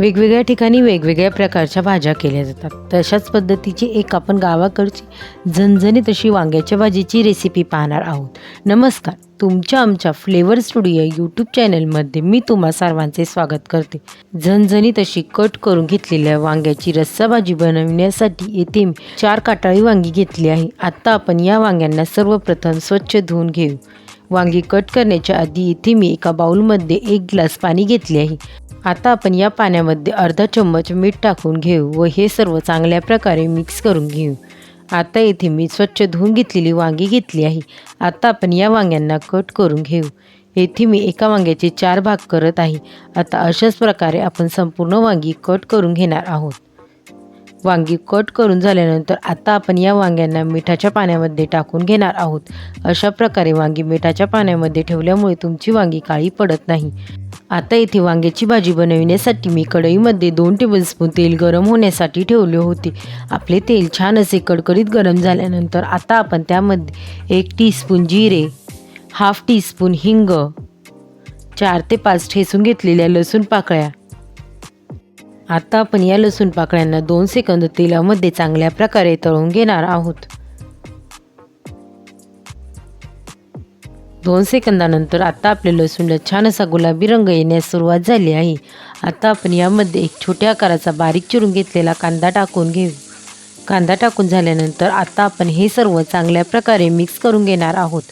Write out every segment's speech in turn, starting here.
वेगवेगळ्या ठिकाणी वेगवेगळ्या प्रकारच्या भाज्या केल्या जातात. तशाच पद्धतीची एक आपण गावाकडची झणझणीत अशी वांग्याच्या भाजीची रेसिपी पाहणार आहोत. नमस्कार तुमच्या आमच्या फ्लेवर स्टुडिओ यूट्यूब चॅनलमध्ये मी तुम्हा सर्वांचे स्वागत करते. झणझणीत अशी कट करून घेतलेल्या वांग्याची रस्सा भाजी बनवण्यासाठी येथे मी चार काटाळी वांगी घेतली आहे. आत्ता आपण या वांग्यांना सर्वप्रथम स्वच्छ धुवून घेऊ. वांगी कट करण्याच्या आधी इथे मी एका बाऊलमध्ये एक ग्लास पाणी घेतले आहे. आता आपण या पाण्यामध्ये अर्धा चम्मच मीठ टाकून घेऊ व हे सर्व चांगल्या प्रकारे मिक्स करून घेऊ. आता इथे मी स्वच्छ धुवून घेतलेली वांगी घेतली आहे. आता आपण या वांग्यांना कट करून घेऊ. येथे मी एका वांग्याचे चार भाग करत आहे. आता अशाच प्रकारे आपण संपूर्ण वांगी कट करून घेणार आहोत. वांगी कट करून झाल्यानंतर आता आपण या वांग्यांना मिठाच्या पाण्यामध्ये टाकून घेणार आहोत. अशा प्रकारे वांगी मिठाच्या पाण्यामध्ये ठेवल्यामुळे तुमची वांगी काळी पडत नाही. आता इथे वांग्याची भाजी बनविण्यासाठी मी कढईमध्ये दोन टेबलस्पून तेल गरम होण्यासाठी ठेवले होते. आपले तेल छान असे कडकडीत गरम झाल्यानंतर आता आपण त्यामध्ये एक टीस्पून जिरे हाफ टीस्पून हिंग चार ते पाच ठेसून घेतलेल्या लसूण पाकळ्या. आता आपण या लसूण पाकळ्यांना दोन सेकंद तेलामध्ये चांगल्या प्रकारे तळून घेणार आहोत. दोन सेकंदानंतर आता आपल्या लसूणला छान असा गुलाबी रंग येण्यास सुरुवात झाली आहे. आता आपण यामध्ये एक छोट्या आकाराचा बारीक चिरून घेतलेला कांदा टाकून घेऊ. कांदा टाकून झाल्यानंतर आता आपण हे सर्व चांगल्या प्रकारे मिक्स करून घेणार आहोत.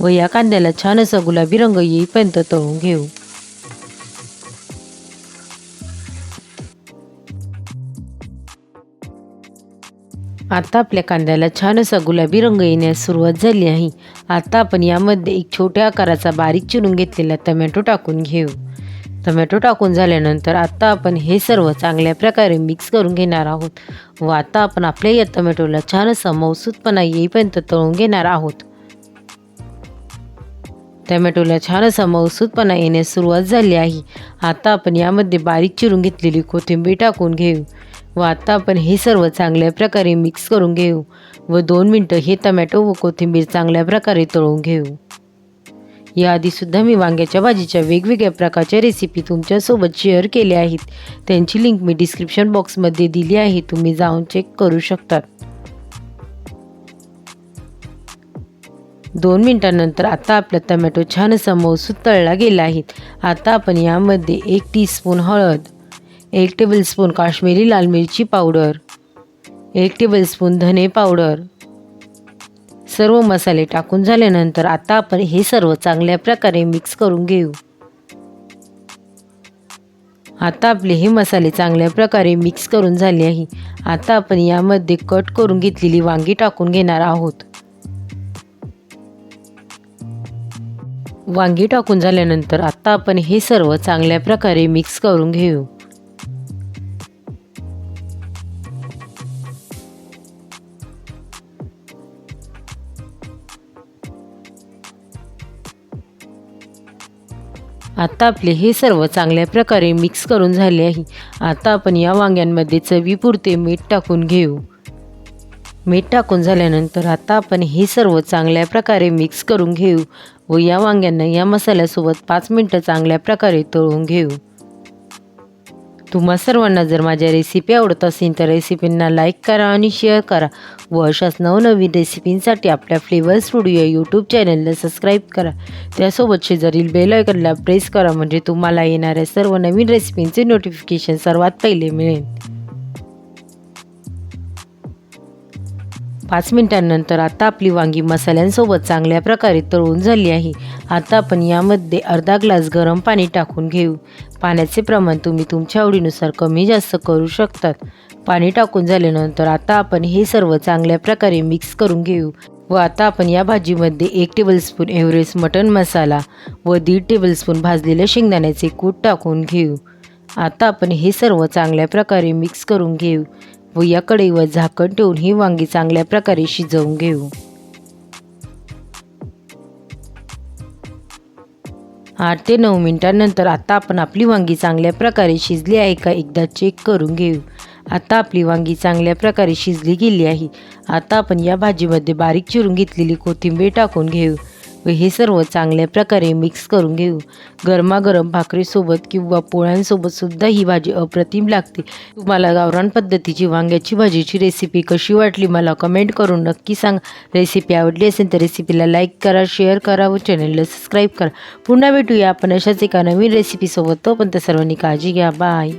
व या कांद्याला छान असा गुलाबी रंग येईपर्यंत तळून घेऊ. आता आपल्या कांद्याला छान असा गुलाबी रंग येण्यास सुरुवात झाली आहे. आता आपण यामध्ये एक छोट्या आकाराचा बारीक चिरून घेतलेला टमॅटो टाकून घेऊ. टमॅटो टाकून झाल्यानंतर आता आपण हे सर्व चांगल्या प्रकारे मिक्स करून घेणार आहोत व आता आपण आपल्या या टमॅटोला छान असा मौसूदपणा येईपर्यंत तळून घेणार आहोत. टमॅटोला छान असा मौसूदपणा येण्यास सुरुवात झाली आहे. आता आपण यामध्ये बारीक चिरून घेतलेली कोथिंबीर टाकून घेऊ. व आता आपण हे सर्व चांगल्या प्रकारे मिक्स करून घेऊ व दोन मिनटं हे टमॅटो व कोथिंबीर चांगल्या प्रकारे तळून घेऊ. याआधीसुद्धा मी वांग्याच्या भाजीच्या वेगवेगळ्या प्रकारच्या रेसिपी तुमच्यासोबत शेअर केल्या आहेत. त्यांची लिंक मी डिस्क्रिप्शन बॉक्समध्ये दिली आहे. तुम्ही जाऊन चेक करू शकतात. दोन मिनटानंतर आता आपला टमॅटो छान असा मौसूद तळला गेला आहे. आता आपण यामध्ये एक टीस्पून हळद एक टेबलस्पून काश्मीरी लाल मिरची पावडर एक टेबलस्पून धने पावडर सर्व मसाले टाकून झाल्यानंतर आता आपण हे सर्व चांगल्या प्रकारे मिक्स करून घेऊ. आता आपले हे मसाले चांगल्या प्रकारे मिक्स करून झाले आहे. आता आपण यामध्ये कट करून घेतलेली वांगी टाकून घेणार आहोत. वांगी टाकून झाल्यानंतर आता आपण हे सर्व चांगल्या प्रकारे मिक्स करून घेऊ. आता आपले हे सर्व चांगल्या प्रकारे मिक्स करून झाले आहे. आता आपण या वांग्यांमध्ये चवीपुरते मीठ टाकून घेऊ. मीठ टाकून झाल्यानंतर आता आपण हे सर्व चांगल्या प्रकारे मिक्स करून घेऊ व या वांग्यांना या मसाल्यासोबत पाच मिनटं चांगल्या प्रकारे तळून घेऊ. तुम्हा सर्वांना जर माझ्या रेसिपी आवडत असेल तर रेसिपींना लाईक करा आणि शेअर करा. व अशाच नवनवीन रेसिपींसाठी आपल्या फ्लेवर स्टुडिओ यूट्यूब चॅनलला सबस्क्राईब करा. त्यासोबत शेजारील बेल आयकनला प्रेस करा म्हणजे तुम्हाला येणाऱ्या सर्व नवीन रेसिपींचे नोटिफिकेशन सर्वात पहिले मिळेल. पाच मिनिटांनंतर आता आपली वांगी मसाल्यांसोबत चांगल्या प्रकारे तळून झाली आहे. आता आपण यामध्ये अर्धा ग्लास गरम पाणी टाकून घेऊ. पाण्याचे प्रमाण तुम्ही तुमच्या आवडीनुसार कमी जास्त करू शकतात. पाणी टाकून झाल्यानंतर आता आपण हे सर्व चांगल्या प्रकारे मिक्स करून घेऊ व आता आपण या भाजीमध्ये एक टेबलस्पून एव्हरेस्ट मटन मसाला व दीड टेबलस्पून भाजलेल्या शेंगदाण्याचे कूट टाकून घेऊ. आता आपण हे सर्व चांगल्या प्रकारे मिक्स करून घेऊ. व या कढईवर झाकण ठेवून ही वांगी चांगल्या प्रकारे शिजवून घेऊ. आठ ते नऊ मिनिटांनंतर आता आपण आपली वांगी चांगल्या प्रकारे शिजली आहे का एकदा चेक करून घेऊ. आता आपली वांगी चांगल्या प्रकारे शिजली गेली आहे. आता आपण या भाजीमध्ये बारीक चिरून घेतलेली कोथिंबीर टाकून घेऊ. व हे सर्व चांगल्या प्रकारे मिक्स करून घेऊ. गरमागरम भाकरीसोबत किंवा पोळ्यांसोबत सुद्धा ही भाजी अप्रतिम लागते. तुम्हाला गावरान पद्धतीची वांग्याची भाजीची रेसिपी कशी वाटली मला कमेंट करून नक्की सांगा. रेसिपी आवडली असेल तर रेसिपीला लाईक करा शेअर करा व चॅनलला सबस्क्राईब करा. पुन्हा भेटूया आपण अशाच एका नवीन रेसिपीसोबत तोपर्यंत सर्वांनी काळजी घ्या. बाय